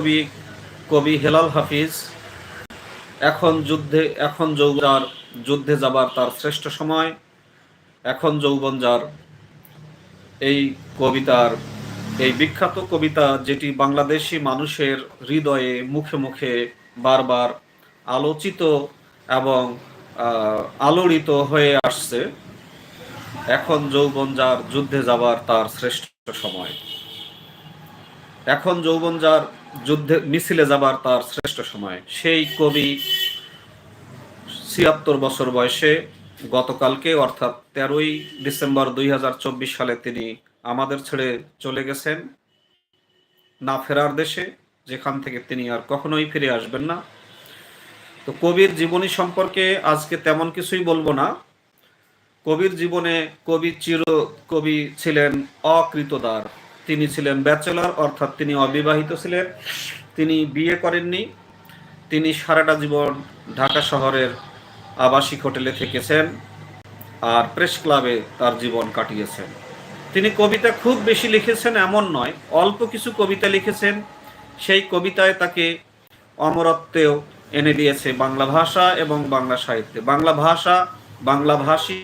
কবি কবি হেলাল হাফিজ। এখন যুদ্ধে, এখন যৌবনার যুদ্ধে যাবার তার শ্রেষ্ঠ সময়। এখন যৌবন যার এই কবিতার, এই বিখ্যাত কবিতা যেটি বাংলাদেশি মানুষের হৃদয়ে মুখে মুখে বারবার আলোচিত এবং আলোড়িত হয়ে আসছে। এখন যৌবন যার যুদ্ধে যাবার তার শ্রেষ্ঠ সময়। এখন যৌবন যার যুদ্ধে মিছিলে যাবার তার শ্রেষ্ঠ সময়। সেই কবি ছিয়াত্তর বছর বয়সে গতকালকে, অর্থাৎ তেরোই ডিসেম্বর দুই হাজার চব্বিশ সালে, তিনি আমাদের ছেড়ে চলে গেছেন না ফেরার দেশে, যেখান থেকে তিনি আর কখনোই ফিরে আসবেন না। তো কবির জীবনী সম্পর্কে আজকে তেমন কিছুই বলব না। কবির জীবনে কবি চির কবি ছিলেন অকৃতদার। তিনি ছিলেন ব্যাচেলর, অর্থাৎ তিনি অবিবাহিত ছিলেন। তিনি বিয়ে করেননি। তিনি সারাটা জীবন ঢাকা শহরের আবাসিক হোটেলে থেকেছেন আর প্রেস ক্লাবে তার জীবন কাটিয়েছেন। তিনি কবিতা খুব বেশি লিখেছেন এমন নয়, অল্প কিছু কবিতা লিখেছেন। সেই কবিতায় তাকে অমরত্বেও এনে দিয়েছে বাংলা ভাষা এবং বাংলা সাহিত্যে। বাংলা ভাষা, বাংলা ভাষী,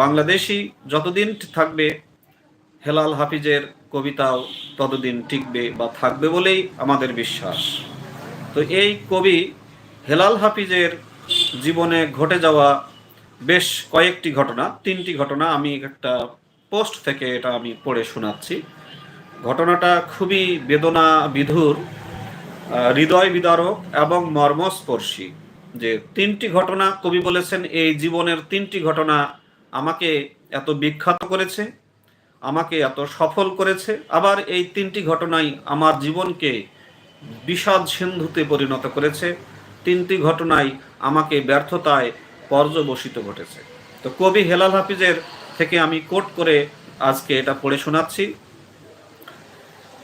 বাংলাদেশি যতদিন থাকবে হেলাল হাফিজের কবিতাও ততদিন টিকবে বা থাকবে বলেই আমাদের বিশ্বাস। তো এই কবি হেলাল হাফিজের জীবনে ঘটে যাওয়া বেশ কয়েকটি ঘটনা, তিনটি ঘটনা আমি একটা পোস্ট থেকে এটা আমি পড়ে শোনাচ্ছি। ঘটনাটা খুবই বেদনা বিধুর হৃদয় বিদারক এবং মর্মস্পর্শী যে তিনটি ঘটনা কবি বলেছেন, এই জীবনের তিনটি ঘটনা আমাকে এত বিখ্যাত করেছে। আমাকে এত সফল করেছে। আবার এই তিনটি ঘটনাই আমার জীবনকে বিষাদ সিন্ধুতে পরিণত করেছে। তিনটি ঘটনাই আমাকে ব্যর্থতায় পর্যবসিত ঘটেছে। তো কবি হেলাল হাফিজের থেকে আমি কোট করে আজকে এটা পড়ে শোনাচ্ছি।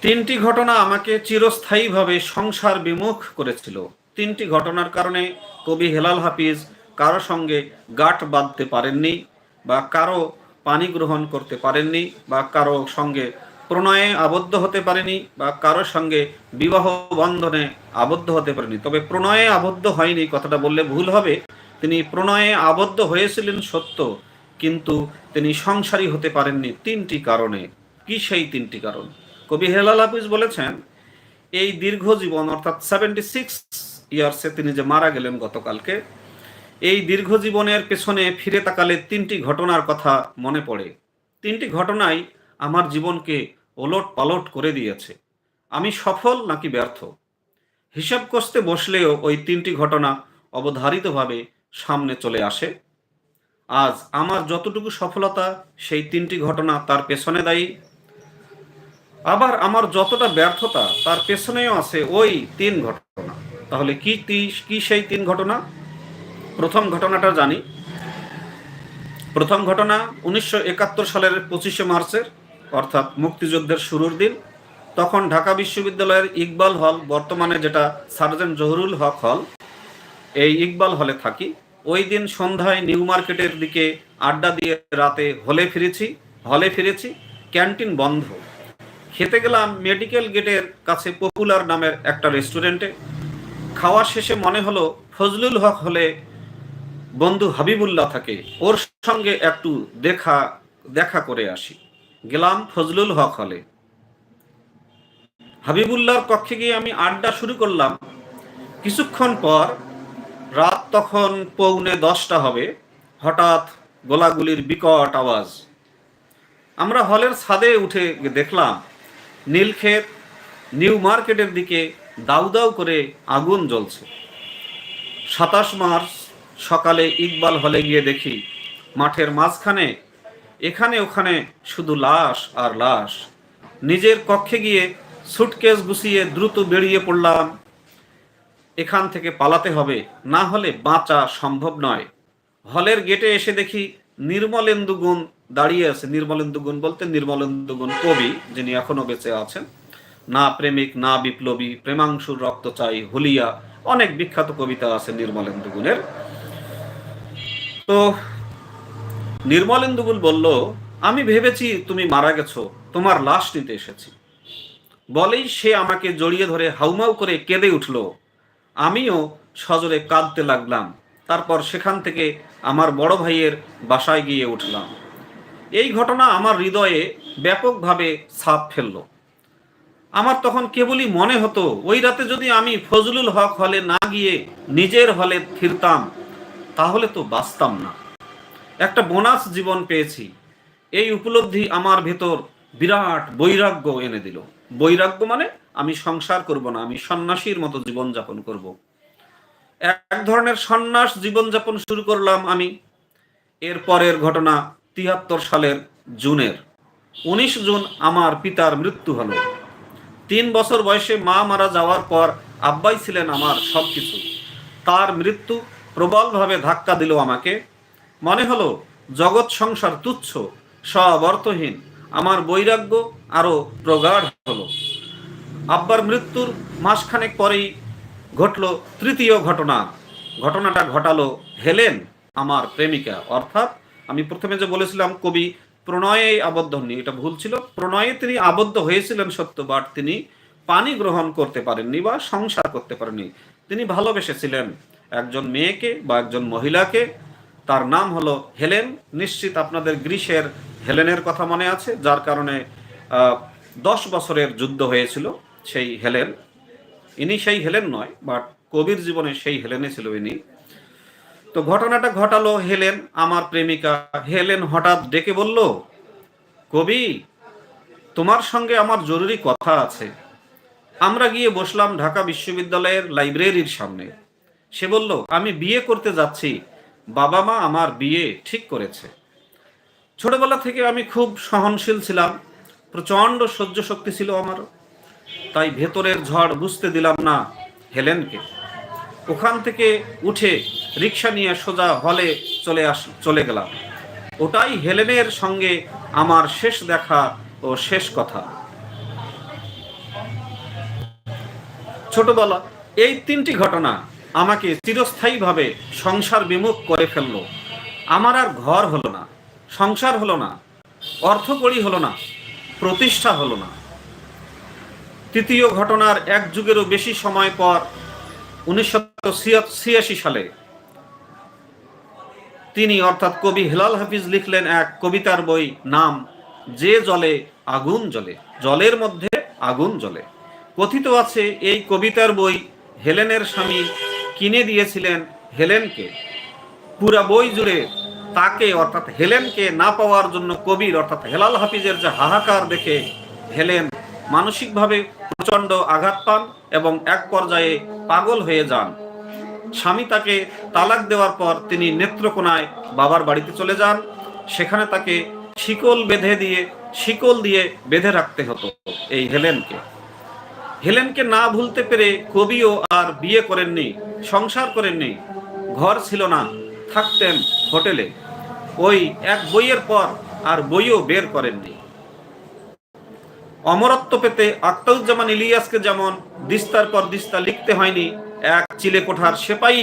তিনটি ঘটনা আমাকে চিরস্থায়ীভাবে সংসার বিমুখ করেছিল। তিনটি ঘটনার কারণে কবি হেলাল হাফিজ কারও সঙ্গে গাঁট বাঁধতে পারেননি বা কারও পানি গ্রহণ করতে পারেননি বা কারও সঙ্গে প্রণয়ে আবদ্ধ হতে পারেনি বা কারও সঙ্গে বিবাহ বন্ধনে আবদ্ধ হতে পারেনি। তবে প্রণয়ে আবদ্ধ হয়নি, কথাটা বললে ভুল হবে। তিনি প্রণয়ে আবদ্ধ হয়েছিলেন সত্য, কিন্তু তিনি সংসারী হতে পারেননি তিনটি কারণে। কি সেই তিনটি কারণ? কবি হেলাল হাফিজ বলেছেন, এই দীর্ঘ জীবন, অর্থাৎ সেভেন্টি সিক্স ইয়ার্সে তিনি যে মারা গেলেন গতকালকে এই দীর্ঘ জীবনের পেছনে ফিরে তাকালে তিনটি ঘটনার কথা মনে পড়ে। তিনটি ঘটনাই আমার জীবনকে ওলট পালট করে দিয়েছে। আমি সফল নাকি ব্যর্থ? হিসাব কষতে বসলেও ওই তিনটি ঘটনা অবধারিতভাবে সামনে চলে আসে। আজ আমার যতটুকু সফলতা, সেই তিনটি ঘটনা তার পেছনে দায়ী। আবার আমার যতটা ব্যর্থতা, তার পেছনেও আছে ওই তিন ঘটনা। তাহলে কি কি সেই তিন ঘটনা? প্রথম ঘটনাটা জানি। প্রথম ঘটনা উনিশশো একাত্তর সালের পঁচিশে মার্চের, অর্থাৎ মুক্তিযুদ্ধের শুরুর দিন। তখন ঢাকা বিশ্ববিদ্যালয়ের ইকবাল হল, বর্তমানে যেটা সার্জেন্ট জহুরুল হক হল, এই ইকবাল হলে থাকি। ওই দিন সন্ধ্যায় নিউ মার্কেটের দিকে আড্ডা দিয়ে রাতে হলে ফিরেছি হলে ফিরেছি, ক্যান্টিন বন্ধ। খেতে গেলাম মেডিকেল গেটের কাছে পপুলার নামের একটা রেস্টুরেন্টে। খাওয়া শেষে মনে হলো, ফজলুল হক হলে বন্ধু হাবিবুল্লাহ থাকে, ওর সঙ্গে একটু দেখা দেখা করে আসি। গেলাম ফজলুল হক হলে। হাবিবুল্লাহর কক্ষে গিয়ে আমি আড্ডা শুরু করলাম। কিছুক্ষণ পর রাত তখন পৌনে দশটা হবে, হঠাৎ গোলাগুলির বিকট আওয়াজ। আমরা হলের ছাদে উঠে দেখলাম, নীলক্ষেত নিউ মার্কেটের দিকে দাউ দাউ করে আগুন জ্বলছে। সাতাশ মার্চ সকালে ইকবাল হলে গিয়ে দেখি মাঠের মাঝখানে এখানে ওখানে শুধু লাশ আর লাশ। নিজের কক্ষে গিয়ে সুটকেস গুছিয়ে দ্রুত বেরিয়ে পড়লাম। এখান থেকে পালাতে হবে, না হলে বাঁচা সম্ভব নয়। হলের গেটে এসে দেখি নির্মলেন্দু গুণ দাঁড়িয়ে আছে। নির্মলেন্দু গুণ বলতে নির্মলেন্দু গুণ কবি, যিনি এখনও বেঁচে আছেন। না প্রেমিক, না বিপ্লবী, প্রেমাংশুর রক্ত চাই হুলিয়া, অনেক বিখ্যাত কবিতা আছে নির্মলেন্দু গুণের। তো নির্মলেন্দু গুণ বলল, আমি ভেবেছি তুমি মারা গেছো, তোমার লাশ নিতে এসেছি। বলেই সে আমাকে জড়িয়ে ধরে হাউমাউ করে কেঁদে উঠল। আমিও সজরে কাঁদতে লাগলাম। তারপর সেখান থেকে আমার বড় ভাইয়ের বাসায় গিয়ে উঠলাম। এই ঘটনা আমার হৃদয়ে ব্যাপকভাবে ছাপ ফেলল। আমার তখন কেবলই মনে হতো, ওই রাতে যদি আমি ফজলুল হক হলে না গিয়ে নিজের হলে ফিরতাম তাহলে তো বাঁচতাম না। একটা বোনাস জীবন পেয়েছি। এই উপলব্ধি আমার ভেতর বিরাট বৈরাগ্য এনে দিল। বৈরাগ্য মানে আমি সংসার করব না, আমি সন্ন্যাসীর মতো জীবনযাপন করব। এক ধরনের সন্ন্যাস জীবনযাপন শুরু করলাম আমি। এর পরের ঘটনা তিয়াত্তর সালের জুনের। উনিশ জুন আমার পিতার মৃত্যু হলো। তিন বছর বয়সে মা মারা যাওয়ার পর আব্বাই ছিলেন আমার সব কিছু তার মৃত্যু প্রবলভাবে ধাক্কা দিল আমাকে। মনে হলো, জগৎ সংসার তুচ্ছ, সব অর্থহীন, আমার বৈরাগ্য আরও প্রগাঢ় হলো। আব্বার মৃত্যুর মাসখানেক পরেই ঘটল তৃতীয় ঘটনা। ঘটনাটা ঘটালো হেলেন, আমার প্রেমিকা। অর্থাৎ আমি প্রথমে যে বলেছিলাম, কবি প্রণয়ে আবদ্ধ হননি, এটা ভুল ছিল। প্রণয়ে তিনি আবদ্ধ হয়েছিলেন সত্য, বাট তিনি পানি গ্রহণ করতে পারেননি বা সংসার করতে পারেননি। তিনি ভালোবেসেছিলেন। একজন মেয়েকে বা একজন মহিলাকে। তার নাম হলো হেলেন। নিশ্চিত আপনাদের গ্রীষ্মের হেলেনের কথা মনে আছে, যার কারণে দশ বছরের যুদ্ধ হয়েছিল সেই হেলেন। ইনি সেই হেলেন নয়, বাট কবির জীবনে সেই হেলেনে ছিল ইনি। তো ঘটনাটা ঘটালো হেলেন, আমার প্রেমিকা। হেলেন হঠাৎ ডেকে বলল, কবি, তোমার সঙ্গে আমার জরুরি কথা আছে। আমরা গিয়ে বসলাম ঢাকা বিশ্ববিদ্যালয়ের লাইব্রেরির সামনে। সে বলল, আমি বিয়ে করতে যাচ্ছি। বাবা মা আমার বিয়ে ঠিক করেছে। ছোটবেলা থেকে আমি খুব সহনশীল ছিলাম। প্রচণ্ড সহ্য শক্তি ছিল আমার তাই ভেতরের ঝড় বুঝতে দিলাম না হেলেনকে। ওখান থেকে উঠে রিক্সা নিয়ে সোজা হলে চলে আস, চলে গেলাম। ওটাই হেলেনের সঙ্গে আমার শেষ দেখা ও শেষ কথা। ছোটবেলা, এই তিনটি ঘটনা আমাকে চিরস্থায়ীভাবে সংসার বিমুখ করে ফেলল। আমার আর ঘর হলো না, সংসার হলো না, অর্থকড়ি হলো না, প্রতিষ্ঠা হলো না। তৃতীয় ঘটনার এক যুগেরও বেশি সময় পর উনিশশো ছিয়াশি সালে তিনি অর্থাৎ কবি হেলাল হাফিজ লিখলেন এক কবিতার বই নাম যে জলে আগুন জ্বলে জলের মধ্যে আগুন জ্বলে। কথিত আছে এই কবিতার বই হেলেনের স্বামী কিনে দিয়েছিলেন হেলেনকে। পুরা বই জুড়ে তাকে, অর্থাৎ হেলেনকে না পাওয়ার জন্য কবির, অর্থাৎ হেলাল হাফিজের যে হাহাকার দেখে হেলেন মানসিকভাবে প্রচণ্ড আঘাত পান এবং এক পর্যায়ে পাগল হয়ে যান। স্বামী তাকে তালাক দেওয়ার পর তিনি নেত্রকোনায় বাবার বাড়িতে চলে যান। সেখানে তাকে শিকল বেঁধে দিয়ে, শিকল দিয়ে বেঁধে রাখতে হতো এই হেলেনকে। হেলেনকে না ভুলতে পেরে কবিও আর বিয়ে করেননি, সংসার করেননি, ঘর ছিল না, থাকতেন হোটেলে। ওই এক বইয়ের পর আর বইও বের করেননি। অমরত্ব পেতে আক্তাউজ্জামান ইলিয়াসকে যেমন দিস্তার পর দিস্তা লিখতে হয়নি, এক চিলে কোঠার সেপাই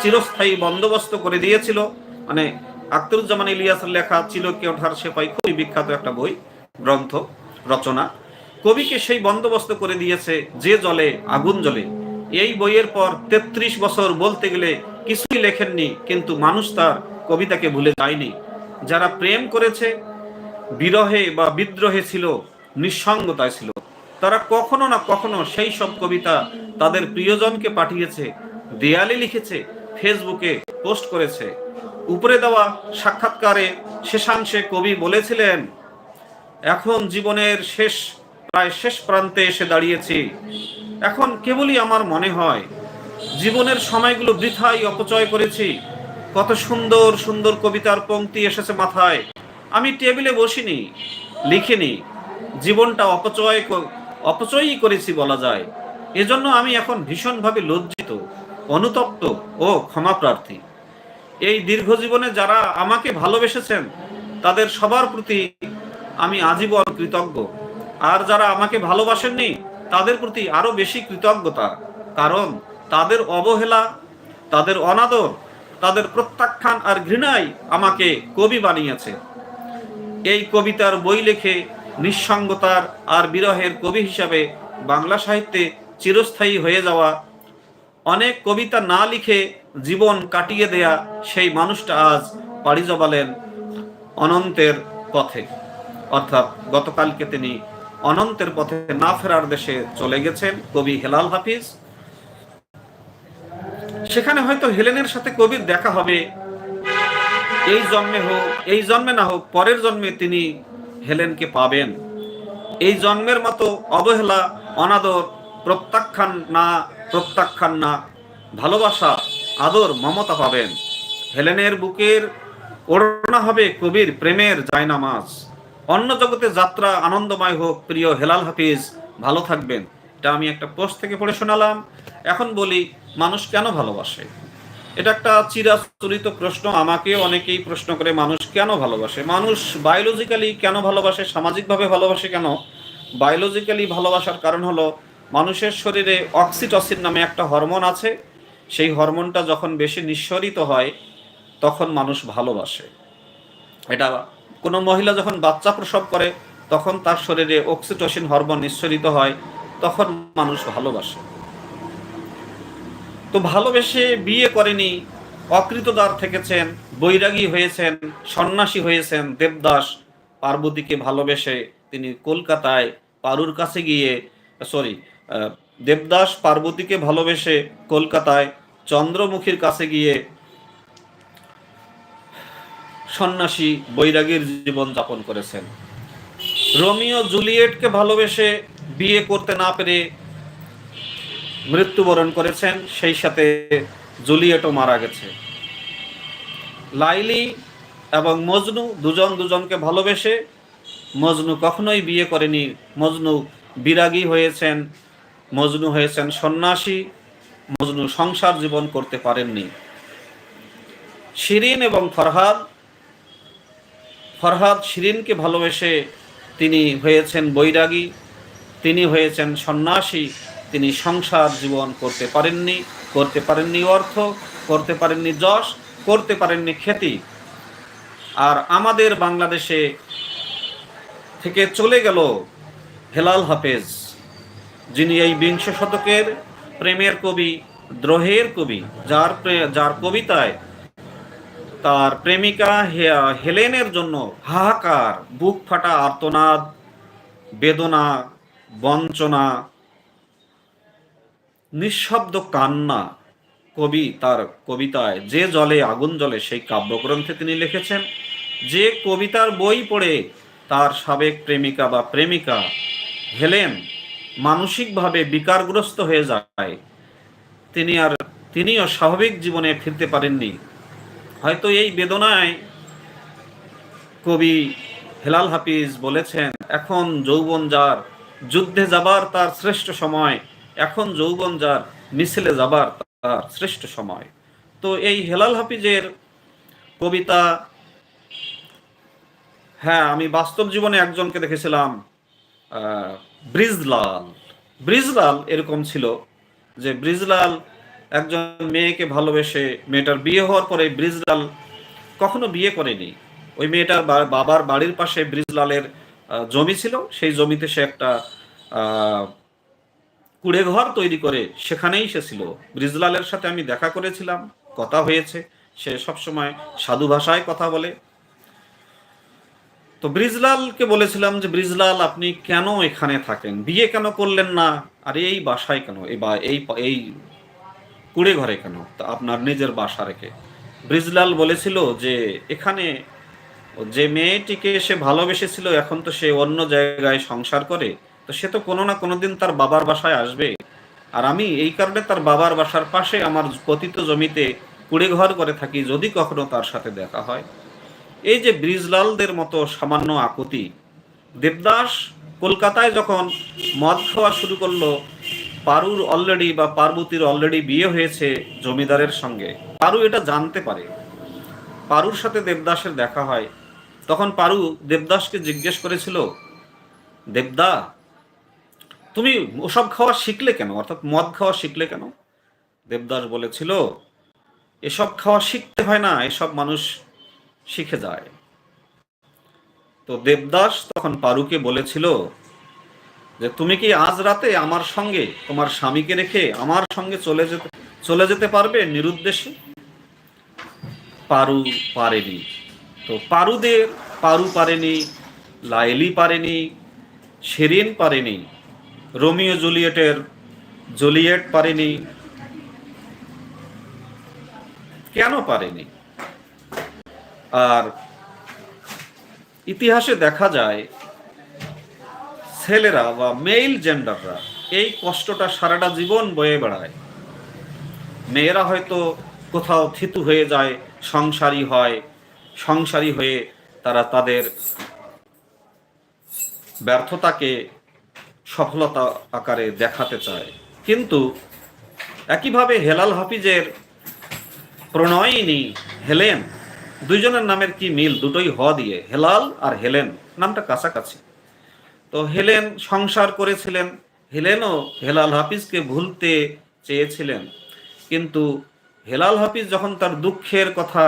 চিরস্থায়ী বন্দোবস্ত করে দিয়েছিল। মানে আক্তারুজ্জামান ইলিয়াসের লেখা চিল কোঠার সেপাই খুবই বিখ্যাত একটা বই, গ্রন্থ, রচনা। কবিকে সেই বন্দোবস্ত করে দিয়েছে যে জলে, আগুন জলে এই বইয়ের পর তেত্রিশ বছর বলতে গেলে কিছুই লেখেননি, কিন্তু মানুষ তার কবিতাকে ভুলে যায়নি। যারা প্রেম করেছে, বিরহে বা বিদ্রোহে ছিল, নিঃসঙ্গতায় ছিল, তারা কখনো না কখনো সেই সব কবিতা তাদের প্রিয়জনকে পাঠিয়েছে, দেয়ালে লিখেছে, ফেসবুকে পোস্ট করেছে। উপরে দেওয়া সাক্ষাৎকারে শেষাংশে কবি বলেছিলেন, এখন জীবনের শেষ প্রায় শেষ প্রান্তে এসে দাঁড়িয়েছি। এখন কেবলই আমার মনে হয়, জীবনের সময়গুলো বৃথাই অপচয় করেছি। কত সুন্দর সুন্দর কবিতার পংক্তি এসেছে মাথায়। আমি টেবিলে বসিনি, লিখিনি। জীবনটা অপচয় অপচয়ই করেছি বলা যায়। এজন্য আমি এখন ভীষণভাবে লজ্জিত, অনুতপ্ত ও ক্ষমা প্রার্থী। এই দীর্ঘ জীবনে যারা আমাকে ভালোবেসেছেন, তাদের সবার প্রতি আমি আজীবন কৃতজ্ঞ। আর যারা আমাকে ভালোবাসেননি, তাদের প্রতি আরও বেশি কৃতজ্ঞতা। কারণ তাদের অবহেলা, তাদের অনাদর, তাদের প্রত্যাখ্যান আর ঘৃণাই আমাকে কবি বানিয়েছে। এই কবিতার বই লেখে নিঃসঙ্গতার আর বিরহের কবি হিসাবে বাংলা সাহিত্যে চিরস্থায়ী হয়ে যাওয়া, অনেক কবিতা না লিখে জীবন কাটিয়ে দেয়া সেই মানুষটা আজ পাড়ি জমালেন অনন্তের পথে। অর্থাৎ গতকালকে তিনি অনন্তের পথে না ফেরার দেশে চলে গেছেন কবি হেলাল হাফিজ। সেখানে হয়তো হেলেনের সাথে কবির দেখা হবে। এই জন্মে হোক, এই জন্মে না হোক, পরের জন্মে তিনি হেলেনকে পাবেন। এই জন্মের মতো অবহেলা, অনাদর, প্রত্যাখ্যান না প্রত্যাখ্যান না, ভালোবাসা, আদর, মমতা পাবেন। হেলেনের বুকের ওড়না হবে কবির প্রেমের জায়নামাজ। অন্য জগতে যাত্রা আনন্দময় হোক, প্রিয় হেলাল হাফিজ, ভালো থাকবেন। এটা আমি একটা পোস্ট থেকে পড়ে শোনালাম। এখন বলি, মানুষ কেন ভালোবাসে? এটা একটা চিরাচরিত প্রশ্ন। আমাকে অনেকেই প্রশ্ন করে, মানুষ কেন ভালোবাসে? মানুষ বায়োলজিক্যালি কেন ভালোবাসে? সামাজিকভাবে ভালোবাসে কেন? বায়োলজিক্যালি ভালোবাসার কারণ হলো, মানুষের শরীরে অক্সিটসিন নামে একটা হরমোন আছে। সেই হরমোনটা যখন বেশি নিঃসরিত হয়, তখন মানুষ ভালোবাসে। এটা কোনো মহিলা যখন বাচ্চা প্রসব করে, তখন তার শরীরে অক্সিটোসিন হরমোন নিঃসরিত হয়, তখন মানুষ ভালোবাসে। তো ভালোবেসে বিয়ে করেনি, অকৃতদার থেকেছেন, বৈরাগী হয়েছেন, সন্ন্যাসী হয়েছেন দেবদাস। পার্বতীকে ভালোবেসে তিনি কলকাতায় পারুর কাছে গিয়ে সরি দেবদাস পার্বতীকে ভালোবেসে কলকাতায় চন্দ্রমুখীর কাছে গিয়ে সন্ন্যাসী বৈরাগীর জীবন যাপন করেছেন। রোমিও জুলিয়েটকে ভালোবেসে বিয়ে করতে না পেরে মৃত্যুবরণ করেছেন, সেই সাথে জুলিয়েটও মারা গেছে। লাইলি এবং মজনু দুজন দুজনকে ভালোবেসে মজনু কখনোই বিয়ে করেনি। মজনু বিরাগী হয়েছেন, মজনু হয়েছেন সন্ন্যাসী, মজনু সংসার জীবন করতে পারেননি। শিরিন এবং ফরহাদ ফরহাদ শিরিনকে ভালোবেসে তিনি হয়েছেন বৈরাগী। তিনি হয়েছেন সন্ন্যাসী। তিনি সংসার জীবন করতে পারেননি করতে পারেননি অর্থ, করতে পারেননি যশ, করতে পারেননি খ্যাতি। আর আমাদের বাংলাদেশে থেকে চলে গেল হেলাল হাফেজ, যিনি এই বিংশ শতকের প্রেমের কবি, দ্রোহের কবি, যার যার কবিতায় তার প্রেমিকা হেলেনের জন্য হাহাকার, বুক ফাটা আর্তনাদ, বেদনা, বঞ্চনা, নিঃশব্দ কান্না। কবি তার কবিতায়, যে জলে আগুন জলে সেই কাব্যগ্রন্থে তিনি লিখেছেন, যে কবিতার বই পড়ে তার সাবেক প্রেমিকা বা প্রেমিকা, হেলেন মানসিকভাবে বিকারগ্রস্ত হয়ে যায়। তিনি আর, তিনিও স্বাভাবিক জীবনে ফিরতে পারেননি। হয়তো এই বেদনায় কবি হেলাল হাফিজ বলেছেন, এখন যৌবন যার, যুদ্ধে যাবার তার শ্রেষ্ঠ সময়, এখন যৌবন যার, মিছিলে যাবার তার শ্রেষ্ঠ সময়। তো এই হেলাল হাফিজের কবিতা হ্যাঁ আমি বাস্তব জীবনে একজনকে দেখেছিলাম ব্রিজলাল। ব্রিজলাল এরকম ছিল যে ব্রিজলাল একজন মেয়েকে ভালোবেসে মেয়েটার বিয়ে হওয়ার পরে ব্রিজলাল কখনো বিয়ে করেনি। ওই মেয়েটার বাবার বাড়ির পাশে ব্রিজলালের জমি ছিল। সেই জমিতে সে একটা কুড়ে ঘর তৈরি করে সেখানেই সে ছিল। ব্রিজলালের সাথে আমি দেখা করেছিলাম, কথা হয়েছে। সে সবসময় সাধু ভাষায় কথা বলে। তো ব্রিজলালকে বলেছিলাম যে, ব্রিজলাল, আপনি কেন এখানে থাকেন? বিয়ে কেন করলেন না? আর এই বাসায় কেন? এই বা এই এই কুড়ে ঘরে কেন? তা আপনার নিজের বাসা রেখে। ব্রিজলাল বলেছিল যে, এখানে যে মেয়েটিকে সে ভালোবেসেছিল, এখন তো সে অন্য জায়গায় সংসার করে, তো সে তো কোনো না কোনো দিন তার বাবার বাসায় আসবে। আর আমি এই কারণে তার বাবার বাসার পাশে আমার পতিত জমিতে কুড়ে ঘর করে থাকি, যদি কখনো তার সাথে দেখা হয়। এই যে ব্রিজলালদের মতো সামান্য আকুতি, দেবদাস কলকাতায় যখন মদ খাওয়া শুরু করল পারুর অলরেডি বা পার্বতীর অলরেডি বিয়ে হয়েছে জমিদারের সঙ্গে। পারু এটা জানতে পারে। পারুর সাথে দেবদাসের দেখা হয়। তখন পারু দেবদাসকে জিজ্ঞেস করেছিল, দেবদা, তুমি ওসব খাওয়া শিখলে কেন? অর্থাৎ মদ খাওয়া শিখলে কেন? দেবদাস বলেছিল, এসব খাওয়া শিখতে হয় না, এসব মানুষ শিখে যায়। তো দেবদাস তখন পারুকে বলেছিল যে তুমি কি আজ রাতে আমার সঙ্গে, তোমার স্বামীকে রেখে আমার সঙ্গে চলে যেতে চলে যেতে পারবে নিরুদ্দেশে? পারু পারেনি। তো পারুদের পারু পারেনি, লাইলি পারেনি, শেরিন পারেনি, রোমিও জুলিয়েটের জুলিয়েট পারেনি। কেন পারেনি? আর ইতিহাসে দেখা যায় ছেলেরা বা মেইল জেন্ডাররা এই কষ্টটা সারাটা জীবন বয়ে বেড়ায়। মেয়েরা হয়তো কোথাও থিতু হয়ে যায়, সংসারী হয়, সংসারী হয়ে তারা তাদের ব্যর্থতাকে সফলতা আকারে দেখাতে চায়। কিন্তু একইভাবে হেলাল হাফিজের প্রণয়িনী হেলেন, দুইজনের নামের কি মিল? দুটোই হ দিয়ে, হেলাল আর হেলেন, নামটা কাছাকাছি। তো হেলেন সংসার করেছিলেন। হেলেনও হেলাল হাফিজকে ভুলতে চেয়েছিলেন। কিন্তু হেলাল হাফিজ যখন তার দুঃখের কথা,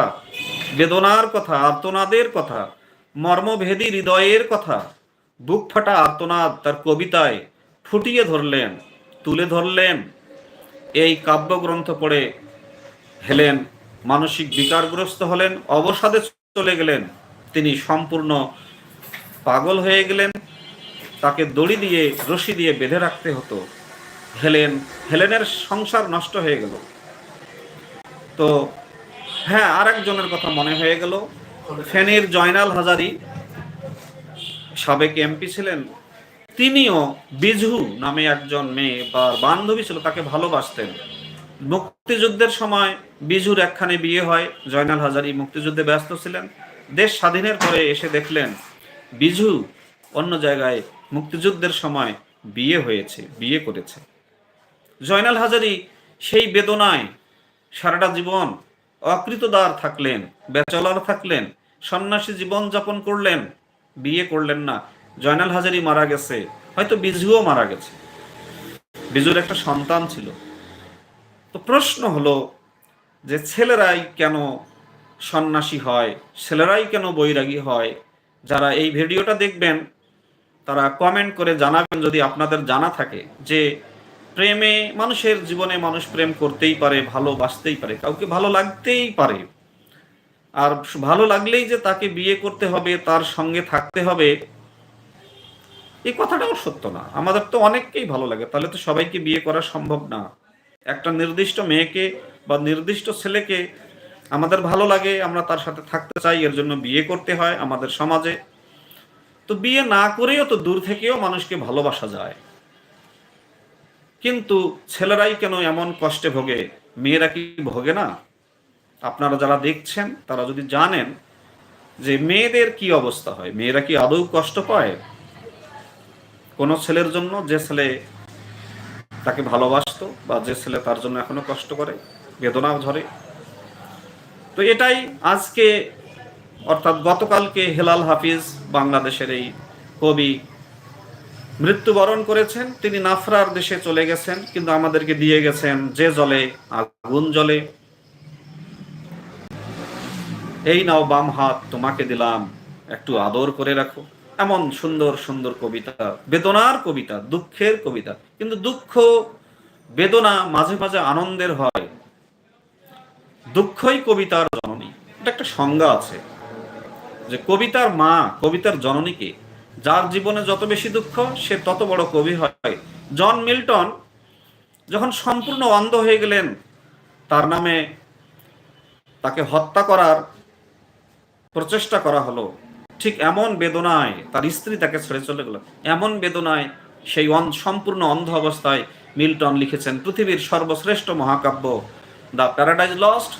বেদনার কথা, আর্তনাদের কথা, মর্মভেদী হৃদয়ের কথা, বুক ফাটা আর্তনাদ তার কবিতায় ফুটিয়ে ধরলেন, তুলে ধরলেন, এই কাব্যগ্রন্থ পড়ে হেলেন মানসিক বিকারগ্রস্ত হলেন, অবসাদে চলে গেলেন। তিনি সম্পূর্ণ পাগল হয়ে গেলেন। তাকে দড়ি দিয়ে, রশি দিয়ে বেঁধে রাখতে হতো। হেলেন, হেলেনের সংসার নষ্ট হয়ে গেল। তো হ্যাঁ আর একজনের কথা মনে হয়ে গেল। ফেনীর জয়নাল হাজারি সাবেক এমপি ছিলেন। তিনিও বিজু নামে একজন মেয়ে, বা বান্ধবী ছিল, তাকে ভালোবাসতেন। মুক্তিযুদ্ধের সময় বিজুর একখানে বিয়ে হয়। জয়নাল হাজারি মুক্তিযুদ্ধে ব্যস্ত ছিলেন। দেশ স্বাধীনের পরে এসে দেখলেন বিজু অন্য জায়গায় মুক্তিযুদ্ধের সময় বিয়ে হয়েছে, বিয়ে করেছে। জয়নাল হাজারি সেই বেদনায় সারাটা জীবন অকৃতদার থাকলেন, বেচলার থাকলেন, সন্ন্যাসী জীবন যাপন করলেন, বিয়ে করলেন না। জয়নাল হাজারি মারা গেছে, হয়তো বিজুও মারা গেছে। বিজুর একটা সন্তান ছিল। তো প্রশ্ন হলো যে ছেলেরাই কেন সন্ন্যাসী হয়, ছেলেরাই কেন বৈরাগী হয়? যারা এই ভিডিওটা দেখবেন তারা কমেন্ট করে জানাবেন যদি আপনাদের জানা থাকে যে প্রেমে মানুষের জীবনে মানুষ প্রেম করতেই পারে, ভালোবাসতেই পারে, কাউকে ভালো লাগতেই পারে। আর ভালো লাগলেই যে তাকে বিয়ে করতে হবে, তার সঙ্গে থাকতে হবে এই কথাটাও সত্য না। আমাদের তো অনেককেই ভালো লাগে, তাহলে তো সবাইকে বিয়ে করা সম্ভব না। একটা নির্দিষ্ট মেয়েকে বা নির্দিষ্ট ছেলেকে আমাদের ভালো লাগে, আমরা তার সাথে থাকতে চাই, এর জন্য বিয়ে করতে হয় আমাদের সমাজে। তো বিয়ে না করেও তো দূর থেকেও মানুষকে ভালোবাসা যায়। কিন্তু ছেলেরাই কেন এমন কষ্টে ভোগে? মেয়েরা কি ভোগে না? আপনারা যারা দেখছেন, তারা যদি জানেন যে মেয়েদের কি অবস্থা হয়, মেয়েরা কি আদৌ কষ্ট পায়? কোনো ছেলের জন্য যে ছেলে তাকে ভালোবাসতো বা যে ছেলে তার জন্য এখনও কষ্ট করে, বেদনা ঝরে। তো এটাই আজকে, অর্থাৎ গতকালকে হেলাল হাফিজ বাংলাদেশের এই কবি মৃত্যুবরণ করেছেন। তিনি নাফরার দেশে চলে গেছেন, কিন্তু আমাদেরকে দিয়ে গেছেন যে জলে, আগুন জলে। এই নাও বাম হাত, তোমাকে দিলাম, একটু আদর করে রাখো। এমন সুন্দর সুন্দর কবিতা, বেদনার কবিতা, দুঃখের কবিতা। কিন্তু দুঃখ, বেদনা মাঝে মাঝে আনন্দের হয়। দুঃখই কবিতার জননী। এটা একটা সংজ্ঞা আছে। যে কবিতার মা, কবিতার জননীকে, যার জীবনে যত বেশি দুঃখ, সে তত বড় কবি হয়। জন মিল্টন যখন সম্পূর্ণ অন্ধ হয়ে গেলেন, তার নামে তাকে হত্যা করার প্রচেষ্টা করা হলো। ঠিক এমন বেদনায় তার স্ত্রী তাকে ছেড়ে চলে গেল। এমন বেদনায় সেই সম্পূর্ণ অন্ধ অবস্থায় মিল্টন লিখেছেন, পৃথিবীর সর্বশ্রেষ্ঠ মহাকাব্য, দ্য প্যারাডাইজ লস্ট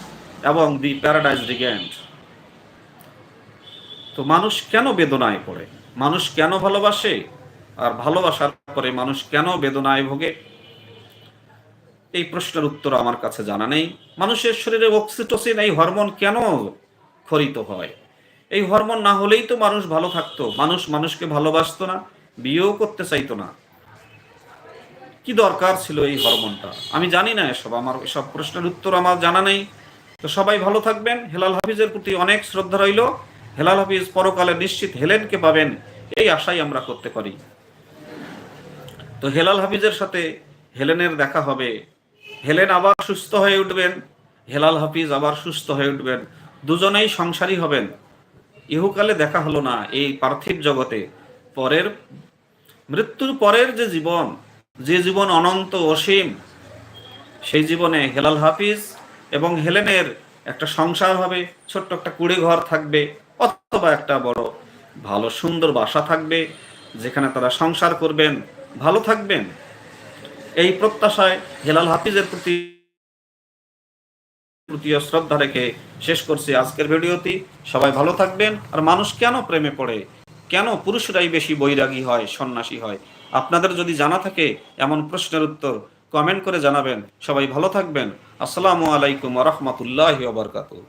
এবং দি প্যারাডাইজ রিগ্যান্ড তো মানুষ কেন বেদনায় পড়ে? মানুষ কেন ভালোবাসে? আর ভালোবাসার পরে মানুষ কেন বেদনায় ভোগে? এই প্রশ্নের উত্তর আমার কাছে জানা নেই। মানুষের শরীরে অক্সিটোসিন এই হরমোন কেন খরিত হয়? এই হরমোন না হলেই তো মানুষ ভালো থাকতো। মানুষ মানুষকে ভালোবাসতো না, বিয়েও করতে চাইতো না। কি দরকার ছিল এই হরমোনটা আমি জানি না এসব। আমার এসব প্রশ্নের উত্তর আমার জানা নেই। তো সবাই ভালো থাকবেন। হেলাল হাফিজের প্রতি অনেক শ্রদ্ধা রইল। হেলাল হাফিজ পরকালে নিশ্চিত হেলেনকে পাবেন, এই আশাই আমরা করতে পারি। তো হেলাল হাফিজের সাথে হেলেনের দেখা হবে। হেলেন আবার সুস্থ হয়ে উঠবেন, হেলাল হাফিজ আবার সুস্থ হয়ে উঠবেন, দুজনেই সংসারী হবেন। ইহুকালে দেখা হলো না এই পার্থিব জগতে। পরের, মৃত্যুর পরের যে জীবন যে জীবন অনন্ত অসীম, সেই জীবনে হেলাল হাফিজ এবং হেলেনের একটা সংসার হবে, ছোট্ট একটা কুড়ে ঘর থাকবে। অথবা একটা বড় ভালো সুন্দর বাসা থাকবে, যেখানে তারা সংসার করবেন, ভালো থাকবেন। এই প্রত্যাশায় হেলাল হাফিজের প্রতি প্রতি শ্রদ্ধা রেখে শেষ করছি আজকের ভিডিওটি। সবাই ভালো থাকবেন, আর মানুষ কেন প্রেমে পড়ে? কেন পুরুষরাই বেশি বৈরাগী হয়, সন্ন্যাসী হয়? আপনাদের যদি জানা থাকে এমন প্রশ্নের উত্তর কমেন্ট করে জানাবেন। সবাই ভালো থাকবেন। আসসালামু আলাইকুম রহমতুল্লাহ বারকাতুহ।